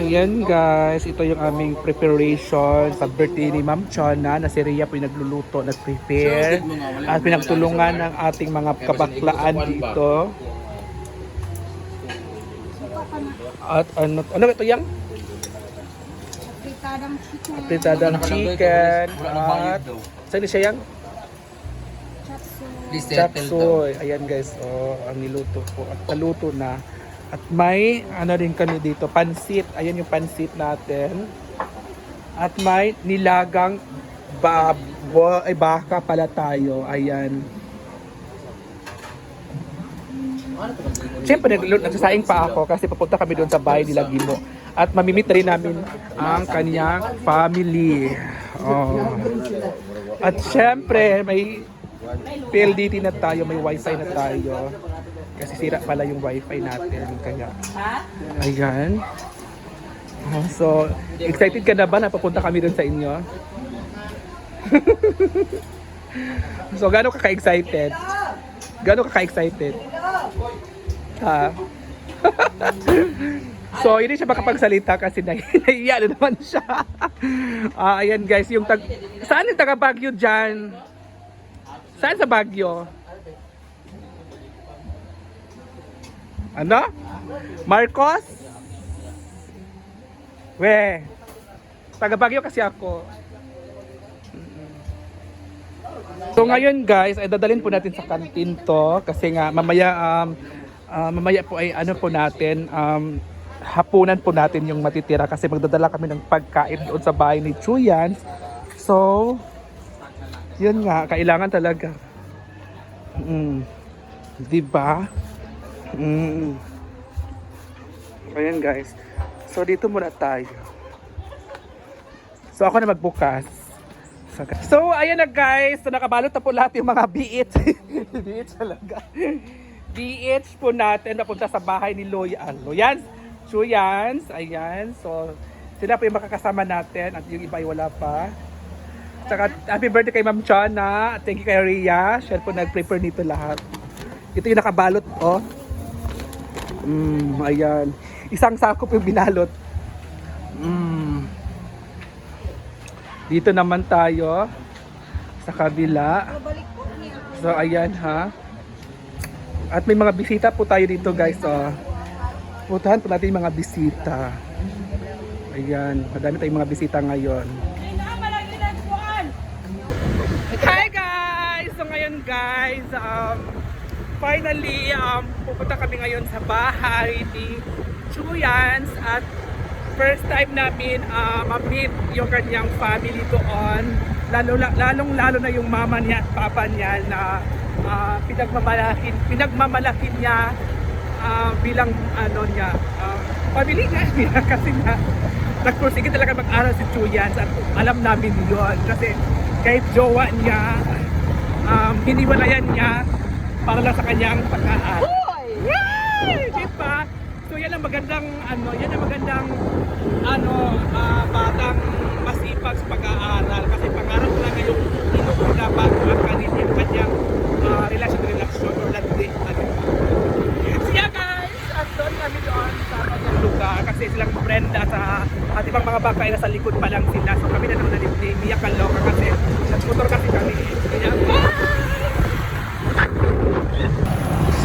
Ayan guys, ito yung aming preparation sa birthday ni Ma'am Chona na si Rhea po yung nagluluto, nag-prepare at pinagtulungan ng ating mga kabaklaan dito. At ano, ano ito yung? Fritadang chicken. Pritadang chicken at saan siya yung? Chapso. Chapsoy. Ayan guys, oh, ang niluto ko. At naluto na. At may, ano rin kami dito, pansit. Ayan yung pansit natin. At may nilagang babo, ay baka pala tayo. Ayan. Siyempre, naglu- nagsasaing pa ako kasi papunta kami doon sa bahay nila Gimo. At mamimit rin namin ang kanyang family. Oh. At siyempre, may PLDT na tayo, may wifi na tayo. Kasi sira pala yung wifi natin. Kaya, ayan. Oh, so, excited ka na ba na papunta kami doon sa inyo? so, gano'n ka ka-excited? Gano'n ka ka-excited? Ha? so, hindi siya makapagsalita kasi nahiya na naman siya. Ah, ayan guys, yung tag... Saan yung taga Baguio dyan? Saan sa Baguio? Ano? Marcos? We, taga Baguio kasi ako. So ngayon guys, ay dadalhin po natin sa kantin to kasi nga mamaya um, ah, mamaya po ay ano po natin um, hapunan po natin yung matitira kasi magdadala kami ng pagkain doon sa bahay ni Chuyan. So, yun nga, kailangan talaga. Mm. Di ba? Mm. Ayan guys. So dito muna tayo. So ako na magbukas. So, so ayan na guys. So nakabalot na po lahat yung mga BH. BH talaga. BH po natin napunta sa bahay ni Loyan. Loyan, Chuyans. Ayan. So sila po yung makakasama natin at yung iba ay wala pa. Tsaka happy birthday kay Ma'am Chana. Thank you kay Rhea. Siya po nag-prepare nito lahat. Ito yung nakabalot, oh. Mm, ayan. Isang sakop yung binalot. Mm. Dito naman tayo sa kabila. So ayan ha. At may mga bisita po tayo dito guys. Oh. Putahan po natin yung mga bisita. Ayan, madami tayong mga bisita ngayon. Hi guys! So ngayon guys, um, finally, um, pupunta kami ngayon sa bahay ni Chuyans at first time namin uh, ma-meet yung kanyang family doon. Lalo, lalong lalo na yung mama niya at papa niya na uh, pinagmamalakin, pinagmamalakin niya ah, bilang ano niya, ah, family niya kasi nga nagpursige talaga mag-aral si Chuyans at alam namin yon kasi kahit jowa niya, um, hiniwalayan niya para lang sa kanyang pag-aaral. Yay! Di ba? So yan ang magandang ano, yan ang magandang ano, ah, batang masipag sa pag-aaral kasi pangarap lang yung inuuna bago ang kanil yung kanyang ah, relasyon relasyon or landi. Ano. Siya guys, at doon kami doon sa kanyang lugar kasi silang Brenda sa at ibang mga baka ay nasa likod pa lang sila. So kami na naman na ni Mia Kaloka kasi nagmotor kasi kami. Kaya,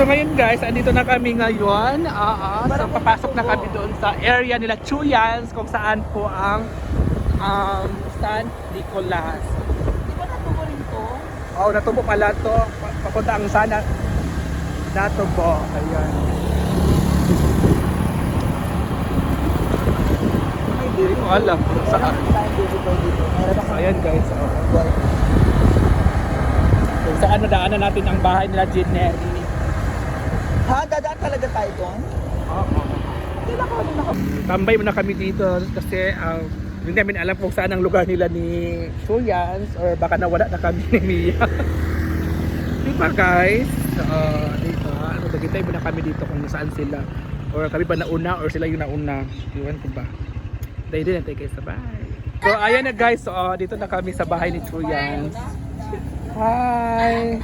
So ngayon guys, andito na kami ngayon. Ah, ah. so papasok na kami doon sa area nila Chuyans kung saan po ang um, San Nicolas. Di ba natubo rin to? Oh, natubo pala to. Pa- Papunta ang sana natubo. Ayan. Hindi rin ko alam kung saan. So, ayan guys. Oh. Kung saan nadaanan natin ang bahay nila Jennery. Ha? Dadaan talaga tayo doon? Oo. Tambay muna kami dito kasi uh, hindi namin alam kung saan ang lugar nila ni Chuyans or baka nawala na kami ni Mia. Di ba guys? Uh, dito, ano, naghintay muna kami dito kung saan sila. Or kami ba nauna or sila yung nauna. Iwan ko ba? Dahil din natin sa bahay. So ayan na guys, so, uh, dito na kami sa bahay ni Chuyans. Hi!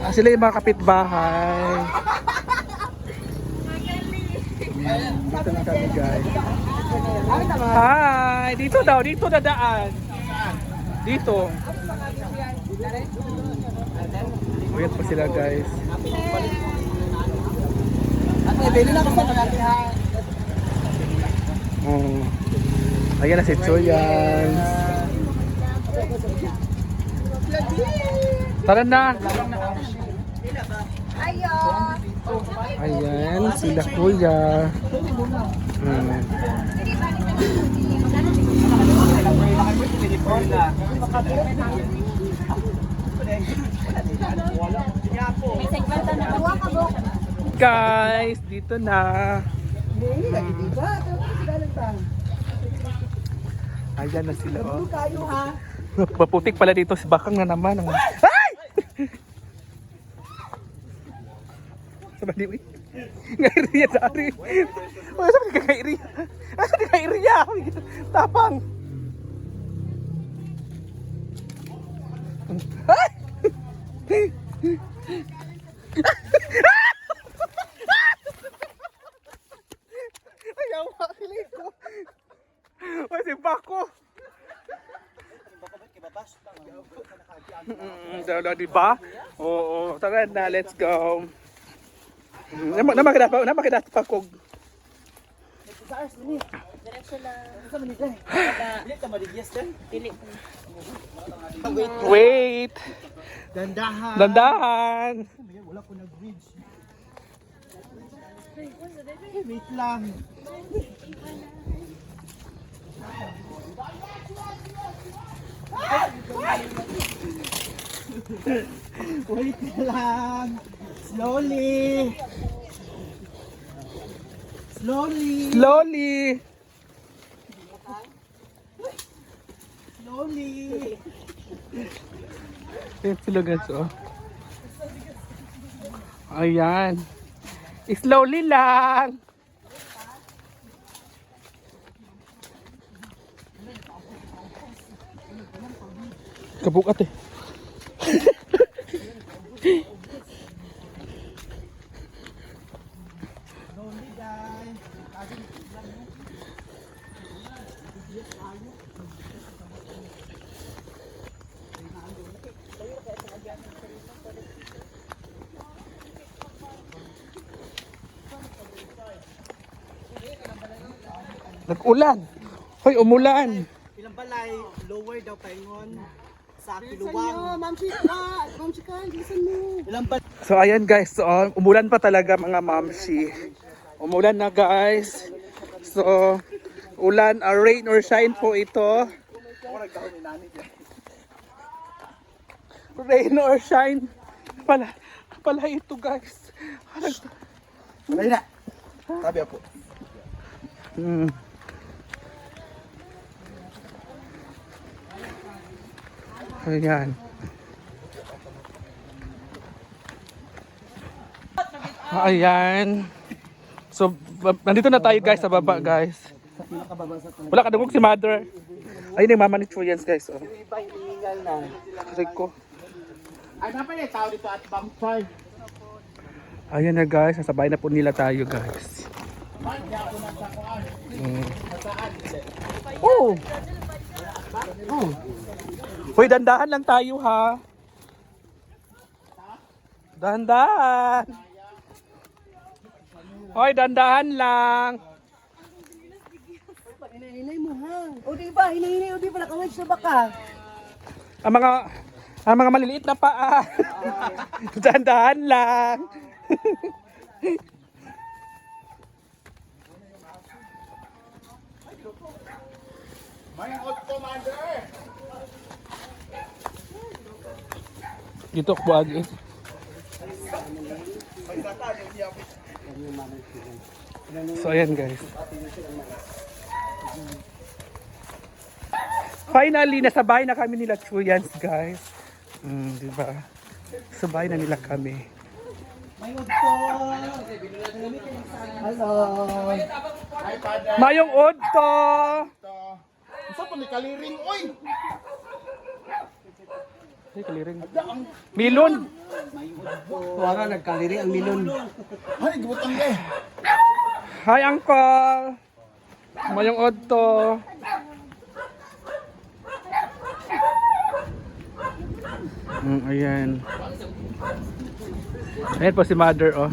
Ah, sila yung mga kapitbahay. Dito na kami guys. Hi! Dito daw, dito dadaan. Dito. Ayan po sila guys. Oh. Ayan na si Choyans. Tara na. Ayan, sila kuya. Hmm. Guys, dito na. Ayan na sila. Oh. Maputik pala dito si Bakang na naman. Ay! Sa baliw eh. Ngairiya sa ari. Oh, sabi ka ngairiya. Ah, sabi ka ngairiya. Tapang. Ay! Ayaw makilig ko. Uy, si Bako. Mm, dala, di ba? Oo, tara na, let's go. Nama nama kada pa, nama kada pa kog. Wait, Dandahan. dandahan. Wala ko nag-bridge. Wait lang. Wait lang. Slowly. Slowly. Slowly. Slowly. Ayan sila guys, oh. Ayan. Slowly lang. Kabukat eh. Slowly guys. Nag-ulan. Hoy, umulan. Ilang balay, lower daw paingon sa kiluwang. Ma'am Chika, Ma'am Chika, listen mo. Ilang balay. So ayan guys, so um, umulan pa talaga mga mamsi. Umulan na guys. So ulan, uh, rain or shine po ito. Rain or shine pala pala ito guys. Balay na. Tabi ako. Hmm. Ayan. Ayan. So, nandito na tayo guys sa baba guys. Wala ka dugog si mother. Ayun yung mama ni Chuyans guys. Oh. Iba hiningal na. Rico. Ay, dapat yung tao dito at vampire. Ayan na guys, nasabay na po nila tayo guys. Mm. Oh! Oh! Hoy, dandahan lang tayo ha. Dandahan. Hoy, dandahan lang. Hinahinay mo ha. O di ba, hinahinay, o di ba, nakawag sa baka. Ang mga ang mga maliliit na paa. dandahan lang. Dito ko agi. So ayan guys. Finally, nasabay na kami nila Chuyans guys. Mm, di ba? Sabay na nila kami. Hello. Mayong Odto! Isa pa ni kaliring, oy! Ay, kaliring. Milon! Wala nagkaliri ang milon. Ay, gibutang eh. Hi, Uncle! Mayong Otto. Mm, ayan. Ayan po si Mother, oh.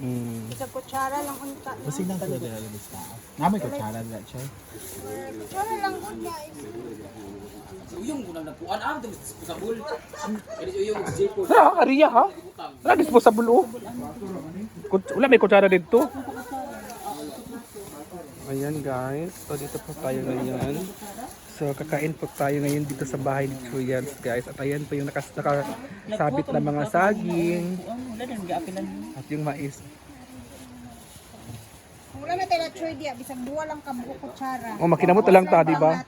Mm. Sa kutsara lang unta. Kasi lang sila dala labis ka. Namay ko tsara dala siya. Kutsara lang unta. Uyong ko nang nagpuan ah, sa bul. Kani uyong sa J4. Wala ka Ria ha? Wala disposable oh. Wala may kutsara dito. Ayan guys. So dito po tayo ngayon. So kakain po tayo ngayon dito sa bahay ni Chuyans guys. At ayan po yung nakas nakasabit na mga saging. At yung mais. Wala na tayo choy dia, bisag duwa lang ka buko kutsara. Oh, makinamot na lang ta, di ba?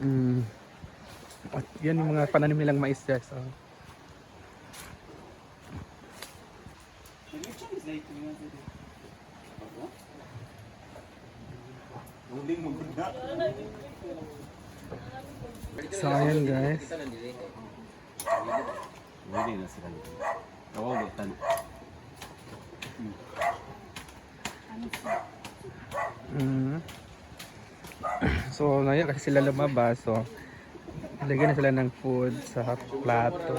Mm. At yan yung mga pananim nilang mais guys. Oh. So ayan guys. Hindi na sila dito. Oo, butan. Mm. So ngayon kasi sila lumabas so lagyan na sila ng food sa plato.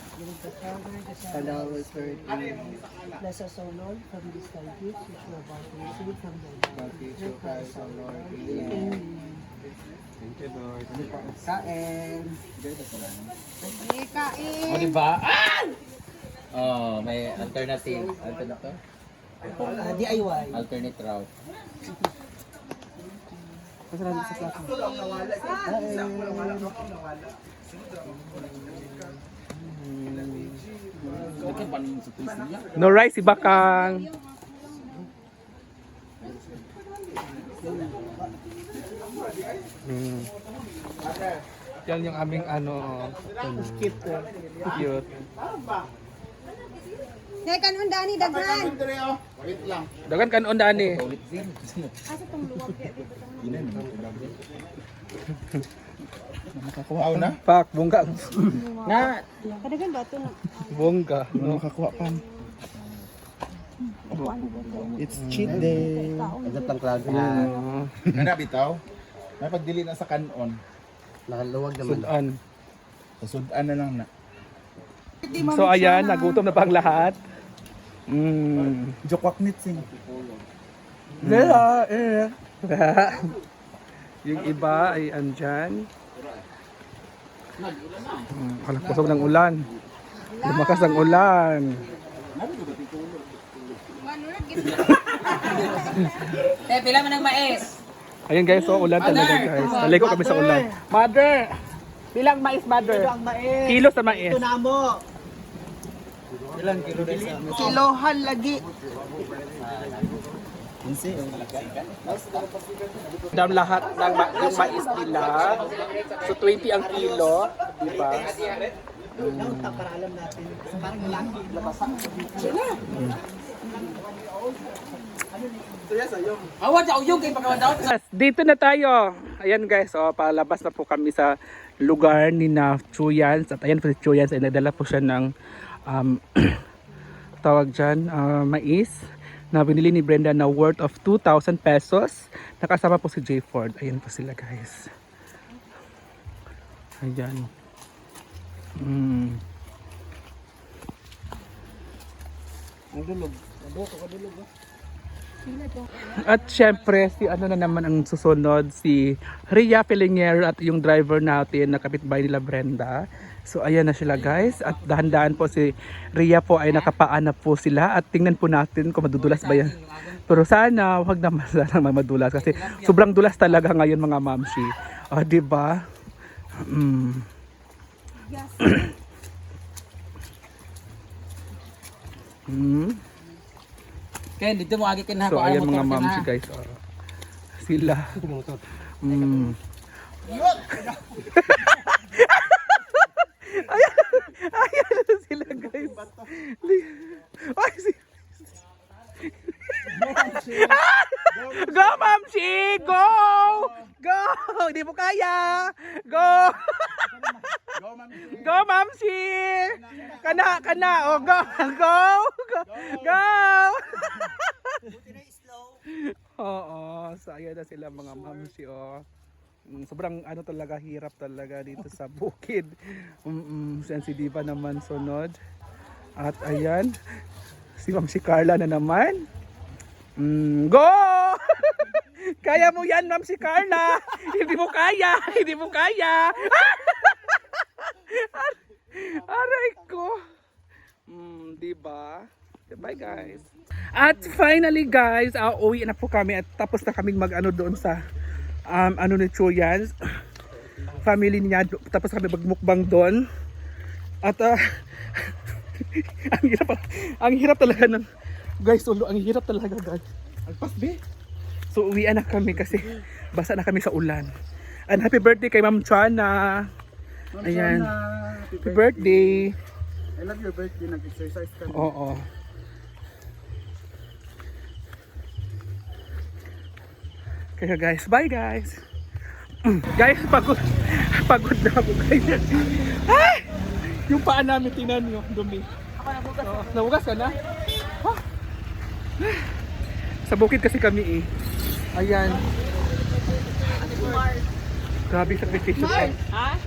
siya rin. Salamat sir. Nasa sunod from this time gifts which you are about to receive from the Lord. Through Christ our Lord. Amen. Thank you, Lord. Kain. Eh, kain. Oh, di ba? Ah! Oh, may alternative. Alternative? Ah, DIY. Alternate route. Masarap sa plato. Bakit pa rin sa tulis niya? No rice si Bakang. Mm. Yan yung aming ano, cute. Cute. Nay kanon dani daghan. Dagan kan on dani. Asa tong luwag dito Nakakuha na? Pak, bongga. Na, Kadagan ba to na? Bongga. No? Nakakuha pa. It's cheat day. Ito tang klaro. Ah, Nana bitaw. May pagdili na sa kanon. Nakaluwag sudan. Susudan na lang na. So ayan, nagutom na pa ang lahat. Mm. Jokwak nit sing. Nila, eh. yung iba ay andyan. Hmm, Kalagpusog ng ulan. Lumakas ang ulan. Eh, pila man ng mais. Ayun guys, so ulan talaga guys. Naligo kami sa ulan. Mother! Bilang mais, mother? mais. Kilo sa mais. na mo. Ilang kilo din sa Kilohan lagi. Down lahat ng ma- yung mais nila. So 20 ang kilo. Diba? Para alam natin. Parang laki. Labasa. Awad sa uyong kay pagkawan Yes, dito na tayo. Ayan guys, oh, palabas na po kami sa lugar ni na Chuyans. At ayan po si Chuyans ay nagdala po siya ng um, tawag dyan, ah, mais na binili ni Brenda na worth of 2,000 pesos. Nakasama po si J. Ford. Ayan po sila guys. Ayan. Mm. Ang dulog. Naboko ka dulog. ah. At syempre, si ano na naman ang susunod, si Ria Pelingero at yung driver natin na kapitbahay nila Brenda. So ayan na sila guys. At dahan-dahan po si Ria po ay nakapaanap po sila. At tingnan po natin kung madudulas ba yan. Pero sana, wag naman sana madulas. Kasi sobrang dulas talaga ngayon mga mamshi. O, di ba? Mm. mm. Ken, dito mo agi kin ha. So ayan mga na. si guys. oh. Sila. Mm. ayan, ayan na sila guys. Ay, si... Go, Mamsi! Go! Go! Hindi mo kaya! Go! Go, Mamsi! Kana, kana! Oh, go! Go! Go! Go! Oo, so na sila mga mamsi oh. Mm, Sobrang ano talaga hirap talaga dito sa bukid. Mm, sensitiva naman sunod. At ayan, si Ma'am si Carla na naman. Mm, go! kaya mo yan, Ma'am si Carla. hindi mo kaya, hindi mo kaya. Aray ko. Mm, di ba? Bye guys. At finally guys, uh, uwi na po kami at tapos na kaming mag-ano doon sa um, ano ni Chuyans family niya. Tapos kami magmukbang doon. At uh, ang hirap ang hirap talaga ng guys ulo ang hirap talaga guys. Agpas be. So uwi na kami kasi basa na kami sa ulan. And happy birthday kay Ma'am Chana. Ayan. happy birthday. I love your birthday. Nag-exercise ka. Oo. Kaya guys, bye guys. Mm, Guys, pagod. Pagod na ako guys. Ay! Yung paa namin tinan nyo, dumi. Ako nabugas. Oo, nabugas ka na? Huh? Sa bukid kasi kami eh. Ayan. Grabe sa vacation. Ha?